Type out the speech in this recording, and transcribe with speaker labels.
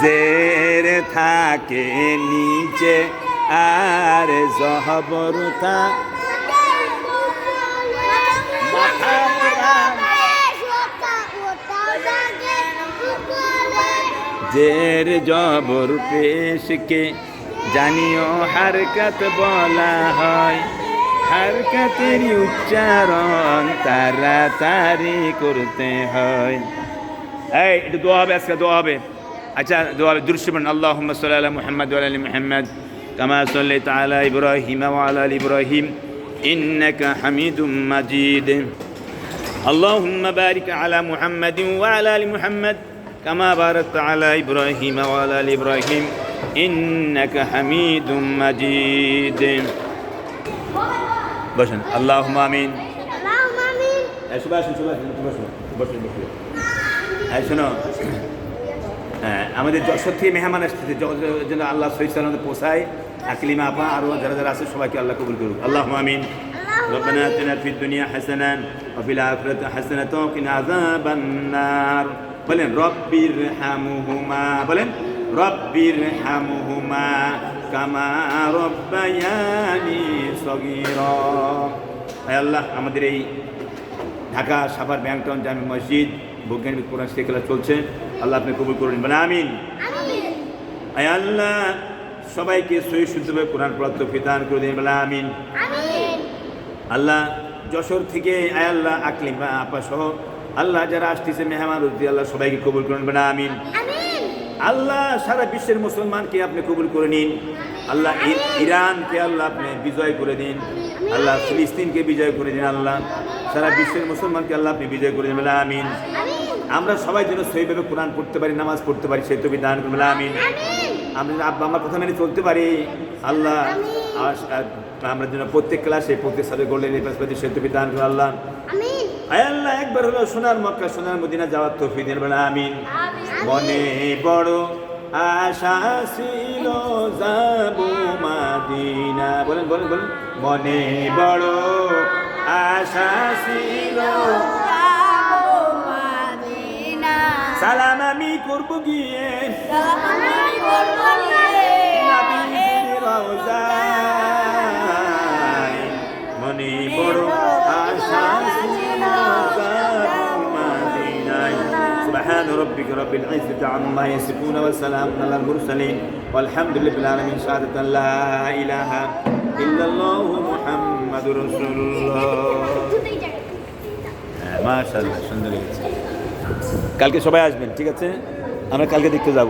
Speaker 1: জের থাকে নিচে আর জহবর জের জবর পেশকে জানিও হারকত বলা হয়। হারকতের উচ্চারণ তারা তারি করতে হয়। এই, একটু দোয়া হবে, আজকে দোয়া হবে। আচ্ছা দোয়া হবে দুরুশমান আল্লাহ সাল্লাহ মুহাম্মদ আলী মুহাম্মদ كما صليت على إبراهيم وعلى آل إبراهيم إنك حميد مجيد اللهم بارك على محمد وعلى ال محمد كما باركت على ابراهيم وعلى ال ابراهيم انك حميد مجيد بشن اللهم امين এই সবাই আসুন সবাই আসুন সবাই আসুন বসুন আমাদের যশোর থেকে মেহমান আসতেছে য- য- যেন আল্লাহ সহিদ পোষায় আকলিমা আপা আরও যারা যারা আছে সবাইকে আল্লাহ কবুল করুক আল্লাহ আমিন ربنا اتنا في الدنيا حسنه وفي الاخره حسنه وقنا عذاب النار বলেন রব্বির হামুহুমা বলেন রব্বির হামুহুমা কামা রব্বায়ানি সগীরা হে আল্লাহ আমাদের এই ঢাকা সাভার ব্যাংকটাউন জামি মসজিদ বৈজ্ঞানিক কোরআন শেখেলা চলছে। আল্লাহ আপনি কবুল করুন বলে আমিন। আয় আল্লাহ সবাইকে সহি শুদ্ধভাবে কোরআন প্রাপ্ত ফিদান করে দিন বলে আমিন। আল্লাহ যশোর থেকে আয় আল্লাহ আকলিম বা আপা সহ আল্লাহ যারা আসতেছে মেহমান উদ্দি আল্লাহ সবাইকে কবুল করুন বলে আমিন। আল্লাহ সারা বিশ্বের মুসলমানকে আপনি কবুল করে নিন। আল্লাহ ইরানকে আল্লাহ আপনি বিজয় করে দিন। আল্লাহ ফিলিস্তিনকে বিজয় করে দিন আল্লাহ। সারা বিশ্বের মুসলমানকে আল্লাহ আপনি বিজয় করে দিন বলে আমিন। আমরা সবাই যেন সেইভাবে কোরআন পড়তে পারি নামাজ পড়তে পারি সেই তবি দান করবেন আমিন। আমরা যেন আব্বা আমার কথা মেনে চলতে পারি আল্লাহ আমরা যেন প্রত্যেক ক্লাসে প্রত্যেক সাথে গোল্ডেন পাতি সেই তবি দান করবেন আল্লাহ। আল্লাহ একবার হলো সোনার মক্কা সোনার মদিনা যাওয়ার তৌফিক দিন বলে আমিন। মনে বড় আশা ছিল যাব মাদিনা। বলেন বলেন বলেন। মনে বড় আশা ছিল সালাম আমি করব গিয়ে নাবির রওজায়। মনে বড় আশা ছিল যাব মাদিনায়। سبحان ربك رب العزة عما يصفون وسلام على المرسلين والحمد لله رب العالمين شهادة أن لا إله إلا الله محمد رسول الله মাশাআল্লাহ সুন্দর লেগেছে কালকে সবাই আসবেন ঠিক আছে? আমরা কালকে দেখতে যাব।